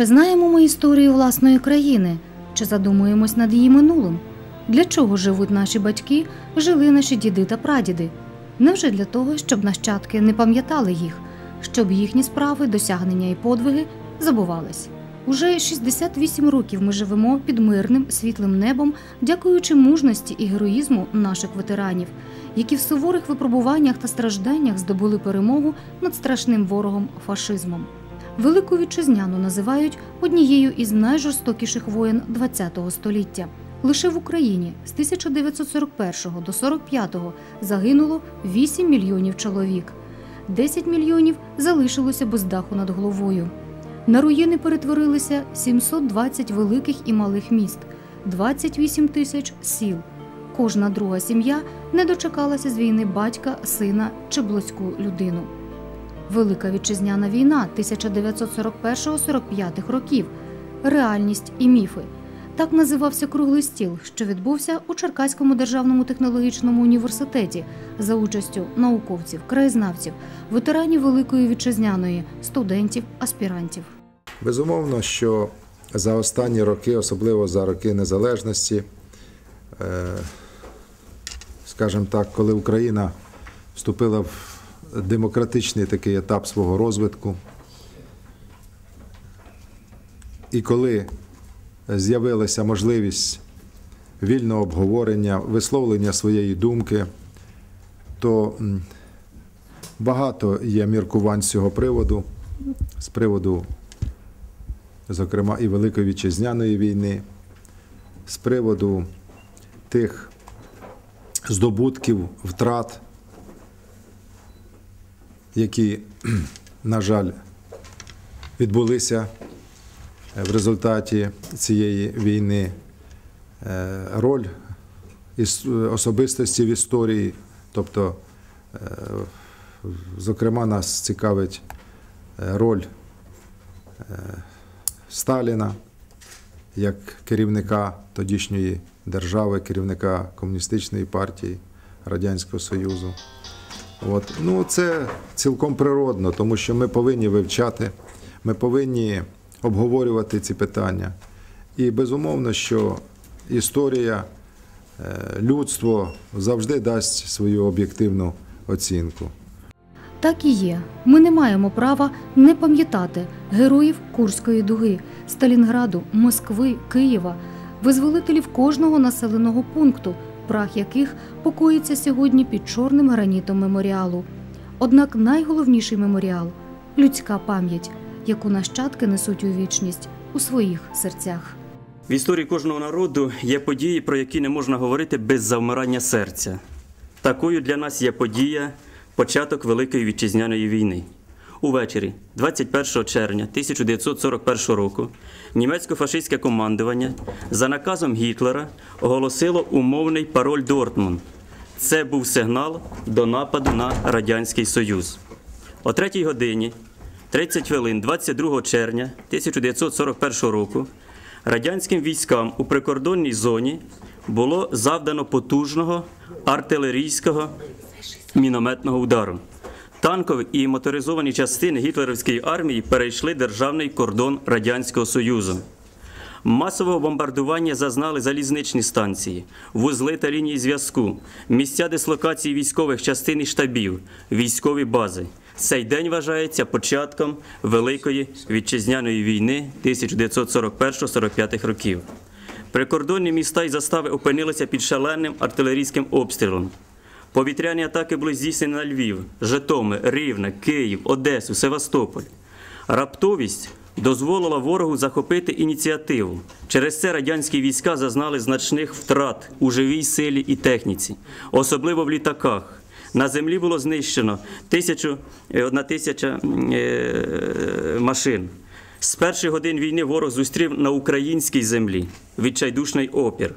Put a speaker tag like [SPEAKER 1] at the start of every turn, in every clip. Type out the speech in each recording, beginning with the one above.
[SPEAKER 1] Чи знаємо ми історію власної країни? Чи задумуємось над її минулим? Для чого живуть наші батьки, жили наші діди та прадіди? Невже для того, щоб нащадки не пам'ятали їх, щоб їхні справи, досягнення і подвиги забувались? Уже 68 років ми живемо під мирним світлим небом, дякуючи мужності і героїзму наших ветеранів, які в суворих випробуваннях та стражданнях здобули перемогу над страшним ворогом фашизмом. Велику вітчизняну називають однією із найжорстокіших воєн ХХ століття. Лише в Україні з 1941 до 45 загинуло 8 мільйонів чоловік. 10 мільйонів залишилося без даху над головою. На руїни перетворилися 720 великих і малих міст, 28 тисяч сіл. Кожна друга сім'я не дочекалася з війни батька, сина чи близьку людину. Велика вітчизняна війна 1941-45 років. Реальність і міфи. Так називався круглий стіл, що відбувся у Черкаському державному технологічному університеті за участю науковців, краєзнавців, ветеранів Великої вітчизняної, студентів, аспірантів.
[SPEAKER 2] Безумовно, що за останні роки, особливо за роки незалежності, е, скажімо так, коли Україна вступила в демократичний такий етап свого розвитку, і коли з'явилася можливість вільного обговорення, висловлення своєї думки, то багато є міркувань з цього приводу, з приводу, зокрема, і Великої Вітчизняної війни, з приводу тих здобутків, втрат, які, на жаль, відбулися в результаті цієї війни е, роль особистості в історії, тобто, е, зокрема, нас цікавить е, роль е, Сталіна як керівника тодішньої держави, керівника комуністичної партії Радянського Союзу. От. Ну, це цілком природно, тому що ми повинні вивчати, ми повинні обговорювати ці питання. І безумовно, що історія, е, людство завжди дасть свою об'єктивну оцінку.
[SPEAKER 1] Так і є. Ми не маємо права не пам'ятати героїв Курської дуги, Сталінграду, Москви, Києва, визволителів кожного населеного пункту, прах яких покоїться сьогодні під чорним гранітом меморіалу. Однак найголовніший меморіал людська пам'ять, яку нащадки несуть у вічність у своїх серцях.
[SPEAKER 3] В історії кожного народу є події, про які не можна говорити без завмирання серця. Такою для нас є подія початок Великої вітчизняної війни. Увечері, 21 червня 1941 року, німецько-фашистське командування за наказом Гітлера оголосило умовний пароль Дортмунд. Це був сигнал до нападу на Радянський Союз. О 3 годині 30 хвилин 22 червня 1941 року радянським військам у прикордонній зоні було завдано потужного артилерійського мінометного удару. Танкові і моторизовані частини гітлерівської армії перейшли державний кордон Радянського Союзу. Масового бомбардування зазнали залізничні станції, вузли та лінії зв'язку, місця дислокації військових частин і штабів, військові бази. Цей день вважається початком Великої вітчизняної війни 1941-45 років. Прикордонні міста і застави опинилися під шаленим артилерійським обстрілом. Повітряні атаки були здійснені на Львів, Житомир, Рівне, Київ, Одесу, Севастополь. Раптовість дозволила ворогу захопити ініціативу. Через це радянські війська зазнали значних втрат у живій силі і техніці, особливо в літаках. На землі було знищено тисячу, е, одна тисяча е, машин. З перших годин війни ворог зустрів на українській землі відчайдушний опір.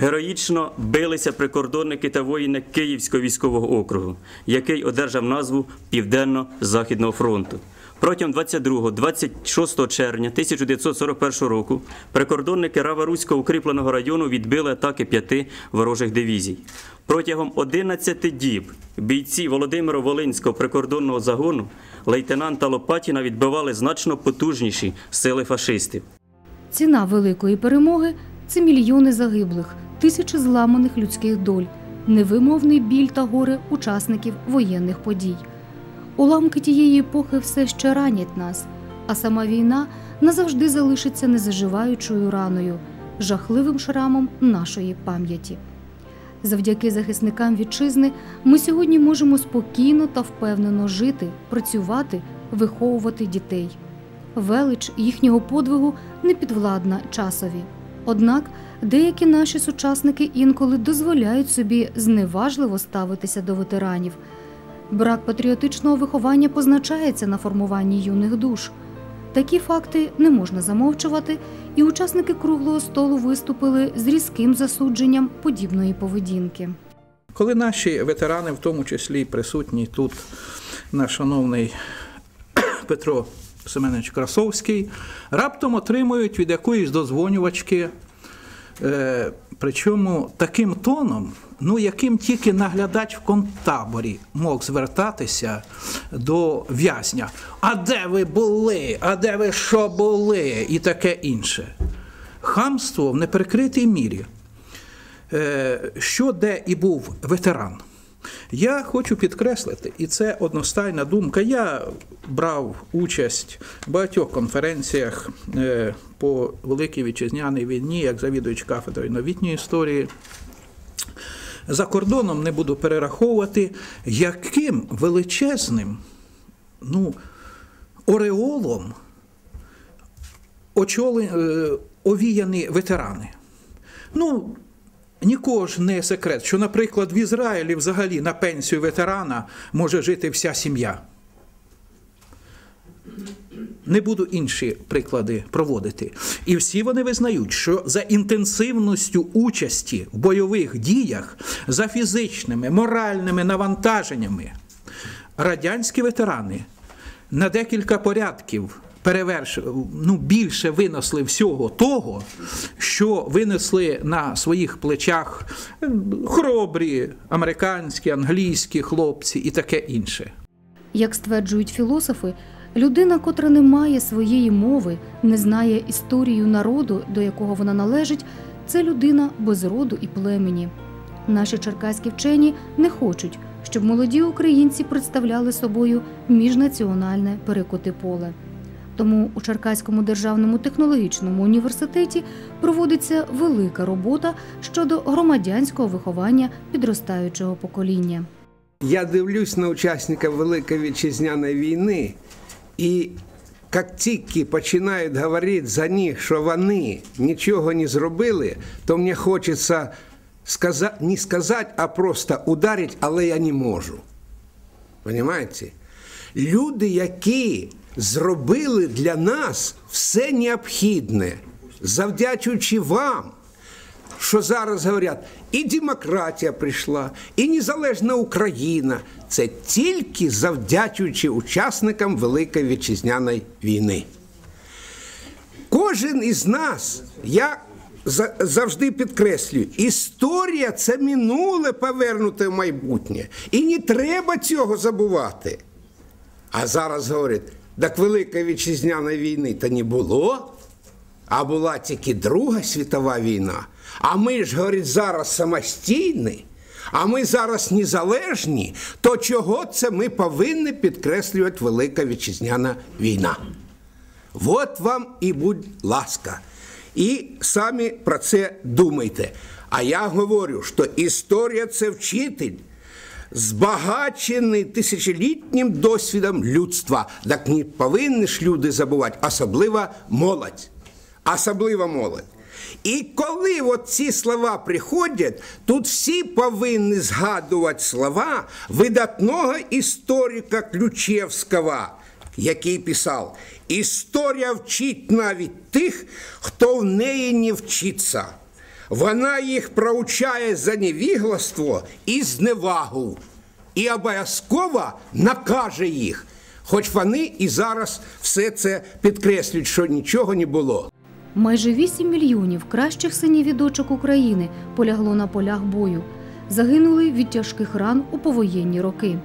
[SPEAKER 3] Героїчно билися прикордонники та воїни Київського військового округу, який одержав назву Південно-Західного фронту. Протягом 22-26 червня 1941 року прикордонники Рава-Руського укріпленого району відбили атаки п'яти ворожих дивізій. Протягом 11 діб бійці Володимиро-Волинського прикордонного загону лейтенанта Лопатіна відбивали значно потужніші сили фашистів.
[SPEAKER 1] Ціна великої перемоги це мільйони загиблих, тисячі зламаних людських доль, невимовний біль та горе учасників воєнних подій. Уламки тієї епохи все ще ранять нас, а сама війна назавжди залишиться незаживаючою раною, жахливим шрамом нашої пам'яті. Завдяки захисникам вітчизни ми сьогодні можемо спокійно та впевнено жити, працювати, виховувати дітей. Велич їхнього подвигу не підвладна часові. Однак деякі наші сучасники інколи дозволяють собі зневажливо ставитися до ветеранів. Брак патріотичного виховання позначається на формуванні юних душ. Такі факти не можна замовчувати, і учасники круглого столу виступили з різким засудженням подібної поведінки.
[SPEAKER 4] Коли наші ветерани, в тому числі присутній тут наш шановний Петро Семенович Красовський, раптом отримують від якоїсь дозвонювачки, е, причому таким тоном, ну яким тільки наглядач в контаборі мог звертатися до в'язня. А де ви були? А де ви що були? І таке інше. Хамство в неприкритій мірі е, що де і був ветеран. Я хочу підкреслити, і це одностайна думка. Я брав участь в багатьох конференціях е, по Великій Вітчизняній війні, як завідувач кафедрою новітньої історії. За кордоном не буду перераховувати, яким величезним ну, ореолом очоли, е, овіяні ветерани. Ну, Нікого ж не секрет, що, наприклад, в Ізраїлі взагалі на пенсію ветерана може жити вся сім'я. Не буду інші приклади проводити. І всі вони визнають, що за інтенсивністю участі в бойових діях, за фізичними, моральними навантаженнями, радянські ветерани на декілька порядків переверш... ну, більше винесли всього того, що винесли на своїх плечах е, хоробрі американські, англійські хлопці і таке інше.
[SPEAKER 1] Як стверджують філософи, людина, котра не має своєї мови, не знає історію народу, до якого вона належить, це людина без роду і племені. Наші черкаські вчені не хочуть, щоб молоді українці представляли собою міжнаціональне перекоти поле. Тому у Черкаському державному технологічному університеті проводиться велика робота щодо громадянського виховання підростаючого покоління.
[SPEAKER 2] Я дивлюсь на учасників Великої вітчизняної війни, і як тільки починають говорити за них, що вони нічого не зробили, то мені хочеться сказати, не сказати, а просто ударити, але я не можу. Понимаєте? Люди, які зробили для нас все необхідне, завдячуючи вам, що зараз говорять, і демократія прийшла, і незалежна Україна. Це тільки завдячуючи учасникам Великої вітчизняної війни. Кожен із нас, я завжди підкреслюю, історія це минуле повернуте в майбутнє. І не треба цього забувати. А зараз говорять, так Великої вітчизняної війни то не було, а була тільки Друга світова війна. А ми ж, говорить, зараз самостійні, а ми зараз незалежні, то чого це ми повинні підкреслювати Велика Вітчизняна війна? От вам і будь ласка. І самі про це думайте. А я говорю, що історія це вчитель збагачений тисячолітнім досвідом людства. Так не повинні ж люди забувати, особливо молодь. Особливо молодь. І коли от ці слова приходять, тут всі повинні згадувати слова видатного історика Ключевського, який писав: Історія вчить навіть тих, хто в неї не вчиться. Вона їх проучає за невігластво і зневагу, і обов'язково накаже їх. Хоч вони і зараз все це підкреслюють, що нічого не було.
[SPEAKER 1] Майже 8 мільйонів кращих синів і дочок України полягло на полях бою, загинули від тяжких ран у повоєнні роки.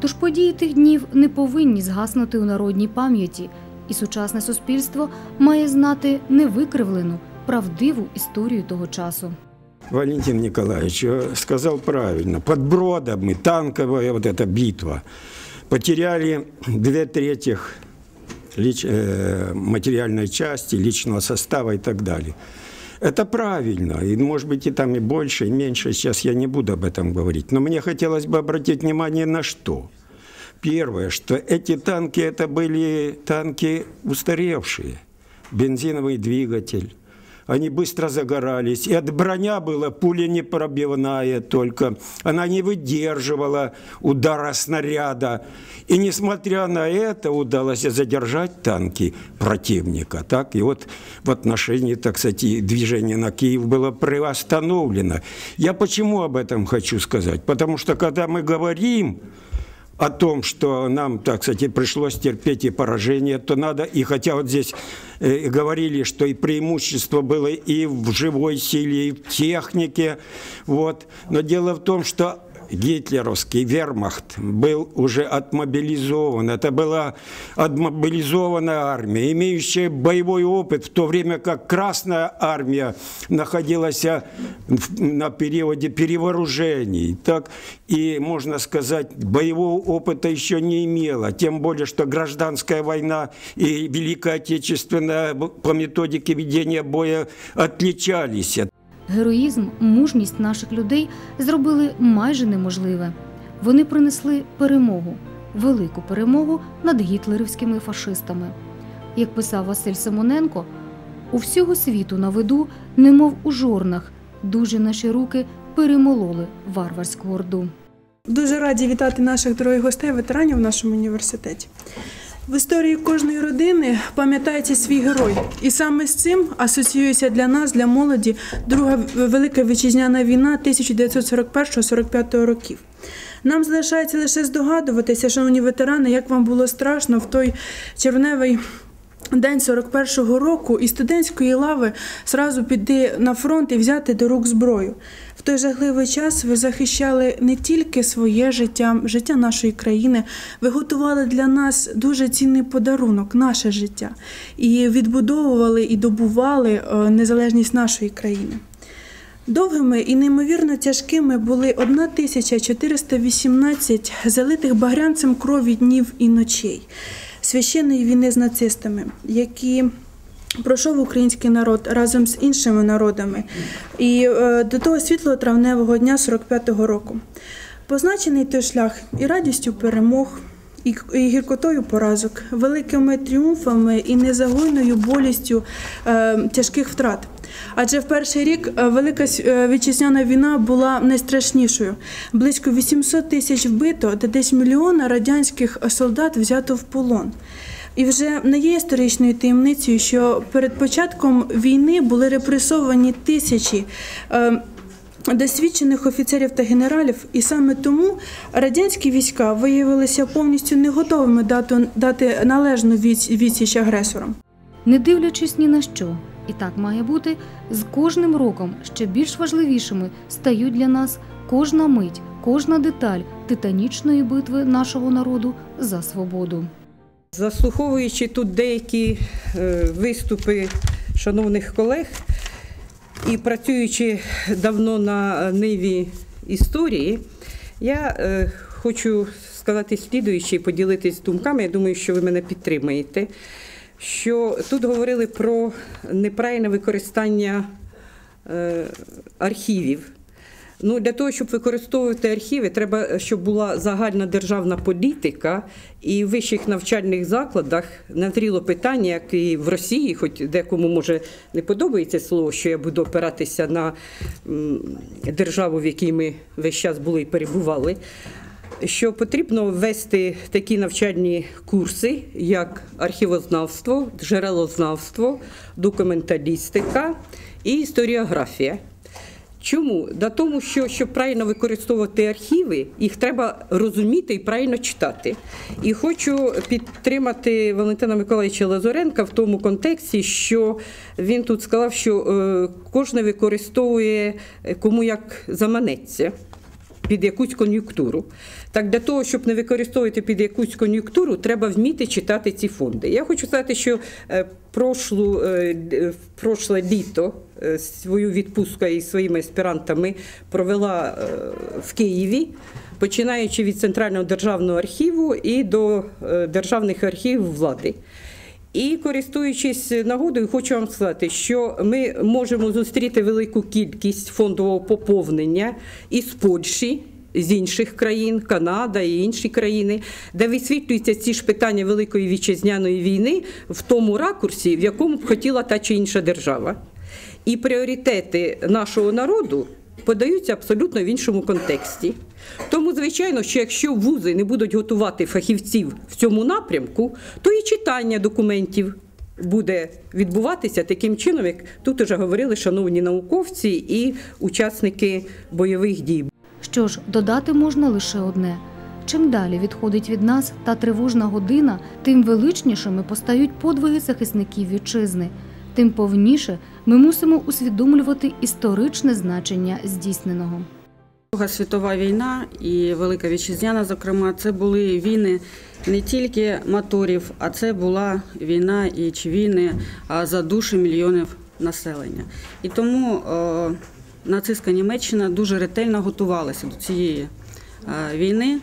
[SPEAKER 1] Тож події тих днів не повинні згаснути у народній пам'яті, і сучасне суспільство має знати невикривлену, правдиву історію того часу.
[SPEAKER 5] Валентин Николаевич сказал правильно. Под Бродом и танковая вот эта битва потеряли две трети лич- э, материальной части, личного состава и так далее. Это правильно. И, может быть, и там и больше, и меньше. Сейчас я не буду об этом говорить. Но мне хотелось бы обратить внимание на что. Первое, что эти танки, это были танки устаревшие. Бензиновый двигатель. Они быстро загорались. И от броня была пуля непробивная только. Она не выдерживала удара снаряда. И несмотря на это, удалось задержать танки противника. Так? И вот в отношении, так сказать, движения на Киев было приостановлено. Я почему об этом хочу сказать? Потому что когда мы говорим о том, что нам, так сказать, пришлось терпеть и поражение, то надо, и хотя вот здесь э, говорили, что и преимущество было и в живой силе, и в технике, вот, но дело в том, что гитлеровский вермахт был уже отмобилизован. Это была отмобилизованная армия, имеющая боевой опыт, в то время как Красная армия находилась в- на периоде перевооружений. Так, и, можно сказать, боевого опыта еще не имела. Тем более, что гражданская война и Великая Отечественная по методике ведения боя отличались.
[SPEAKER 1] Героїзм, мужність наших людей зробили майже неможливе. Вони принесли перемогу, велику перемогу над гітлерівськими фашистами. Як писав Василь Симоненко, у всього світу на виду, немов у жорнах, дуже наші руки перемололи варварську орду.
[SPEAKER 6] Дуже раді вітати наших дорогих гостей, ветеранів в нашому університеті. В історії кожної родини пам'ятається свій герой, і саме з цим асоціюється для нас, для молоді, Друга велика вітчизняна війна 1941-45 років. Нам залишається лише здогадуватися, шановні ветерани, як вам було страшно в той червневий день 41-го року із студентської лави зразу піти на фронт і взяти до рук зброю. Той жахливий час ви захищали не тільки своє життя, життя нашої країни, ви готували для нас дуже цінний подарунок, наше життя, і відбудовували і добували е, незалежність нашої країни. Довгими і неймовірно тяжкими були 1418 залитих багрянцем крові днів і ночей священної війни з нацистами, які пройшов український народ разом з іншими народами і е, до того світлого травневого дня 45-го року. Позначений той шлях і радістю перемог, і, гіркотою поразок, великими тріумфами і незагойною болістю е, тяжких втрат. Адже в перший рік е, Велика е, вітчизняна війна була найстрашнішою. Близько 800 тисяч вбито, та десь мільйона радянських солдат взято в полон. І вже не є історичною таємницею, що перед початком війни були репресовані тисячі. е, Досвідчених офіцерів та генералів, і саме тому радянські війська виявилися повністю не готовими дати, дати належну відсіч агресорам.
[SPEAKER 1] Не дивлячись ні на що, і так має бути, з кожним роком ще більш важливішими стають для нас кожна мить, кожна деталь титанічної битви нашого народу за свободу.
[SPEAKER 7] Заслуховуючи тут деякі е, виступи шановних колег і працюючи давно на ниві історії, я е, хочу сказати слідуюче і поділитись думками. Я думаю, що ви мене підтримаєте. Що тут говорили про неправильне використання е, архівів. Ну, для того, щоб використовувати архіви, треба, щоб була загальна державна політика, і в вищих навчальних закладах назріло питання, як і в Росії, хоч декому може не подобається слово, що я буду опиратися на державу, в якій ми весь час були і перебували. Що потрібно ввести такі навчальні курси, як архівознавство, джерелознавство, документалістика і історіографія. Чому? Да тому, що щоб правильно використовувати архіви, їх треба розуміти і правильно читати. І хочу підтримати Валентина Миколаївича Лазоренка в тому контексті, що він тут сказав, що е, кожен використовує е, кому як заманеться під якусь кон'юнктуру. Так для того, щоб не використовувати під якусь кон'юнктуру, треба вміти читати ці фонди. Я хочу сказати, що е, прошлу, е, в прошле літо е, свою відпустку із своїми аспірантами провела е, в Києві. Починаючи від Центрального державного архіву і до е, державних архівів влади. І користуючись нагодою, хочу вам сказати, що ми можемо зустріти велику кількість фондового поповнення із Польщі. З інших країн, Канада і інші країни, де висвітлюються ці ж питання Великої вітчизняної війни в тому ракурсі, в якому б хотіла та чи інша держава. І пріоритети нашого народу подаються абсолютно в іншому контексті. Тому, звичайно, що якщо вузи не будуть готувати фахівців в цьому напрямку, то і читання документів буде відбуватися таким чином, як тут уже говорили шановні науковці і учасники бойових дій.
[SPEAKER 1] Що ж, додати можна лише одне. Чим далі відходить від нас та тривожна година, тим величнішими постають подвиги захисників вітчизни, тим повніше ми мусимо усвідомлювати історичне значення здійсненого.
[SPEAKER 8] Друга світова війна і Велика Вітчизняна, зокрема, це були війни не тільки моторів, а це була війна і чи війни за душі мільйонів населення. І тому е, нацистська Німеччина дуже ретельно готувалася до цієї е, війни,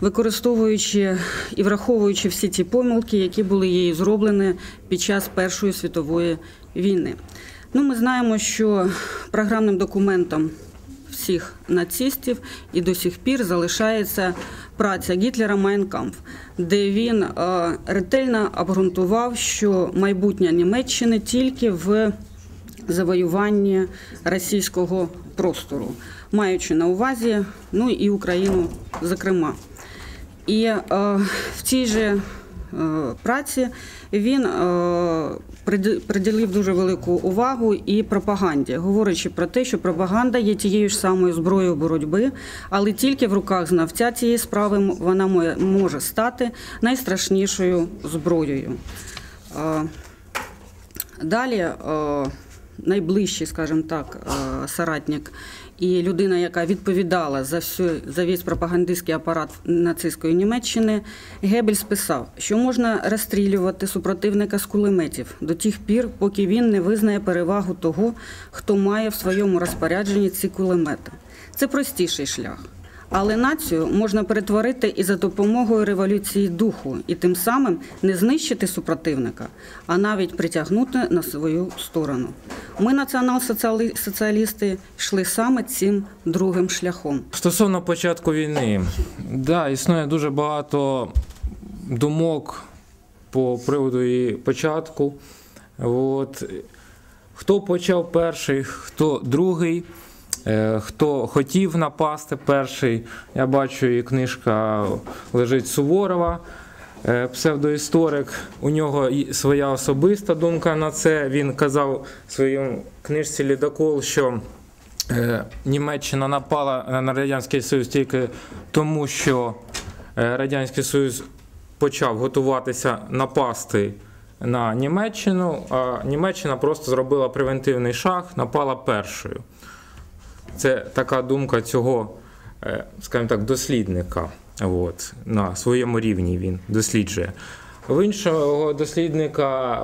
[SPEAKER 8] використовуючи і враховуючи всі ті помилки, які були її зроблені під час Першої світової війни. Ну, ми знаємо, що програмним документом всіх нацистів і до сих пір залишається праця Гітлера Майнкамф, де він е, ретельно обґрунтував, що майбутнє Німеччини тільки в завоюванні російського простору, маючи на увазі ну і Україну зокрема. І е, в цій же е, праці він е, приділив дуже велику увагу і пропаганді, говорячи про те, що пропаганда є тією ж самою зброєю боротьби, але тільки в руках знавця цієї справи вона може стати найстрашнішою зброєю. Е, Далі найближчий, скажімо так, соратник і людина, яка відповідала за всю за весь пропагандистський апарат нацистської Німеччини, Геббельс писав, що можна розстрілювати супротивника з кулеметів до тих пір, поки він не визнає перевагу того, хто має в своєму розпорядженні ці кулемети. Це простіший шлях. Але націю можна перетворити і за допомогою революції духу, і тим самим не знищити супротивника, а навіть притягнути на свою сторону. Ми, націонал-соціалісти, йшли саме цим другим шляхом.
[SPEAKER 9] Стосовно початку війни, да, існує дуже багато думок по приводу її початку. От. Хто почав перший, хто другий, хто хотів напасти перший. Я бачу, і книжка лежить Суворова, е, псевдоісторик. У нього своя особиста думка на це. Він казав в своїй книжці Лідокол, що Е, Німеччина напала на Радянський Союз тільки тому, що е, Радянський Союз почав готуватися напасти на Німеччину, а Німеччина просто зробила превентивний шаг, напала першою. Це така думка цього, е, скажімо так, дослідника. От, на своєму рівні він досліджує. В іншого дослідника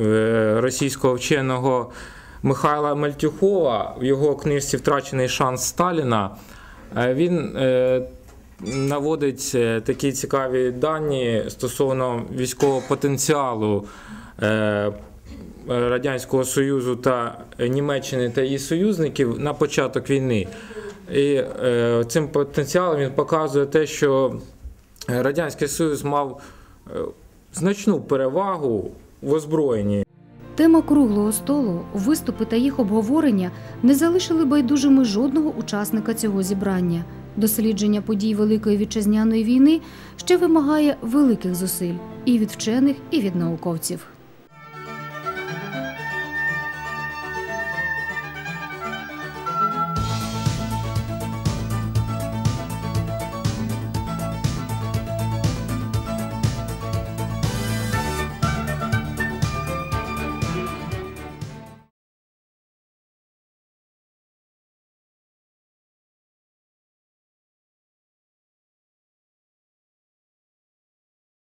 [SPEAKER 9] е, російського вченого Михайла Мальтюхова в його книжці Втрачений шанс Сталіна е, він наводить такі цікаві дані стосовно військового потенціалу Радянського Союзу та Німеччини та її союзників на початок війни. І е, цим потенціалом він показує те, що Радянський Союз мав е, значну перевагу в озброєнні.
[SPEAKER 1] Тема круглого столу, виступи та їх обговорення не залишили байдужими жодного учасника цього зібрання. Дослідження подій Великої вітчизняної війни ще вимагає великих зусиль і від вчених, і від науковців.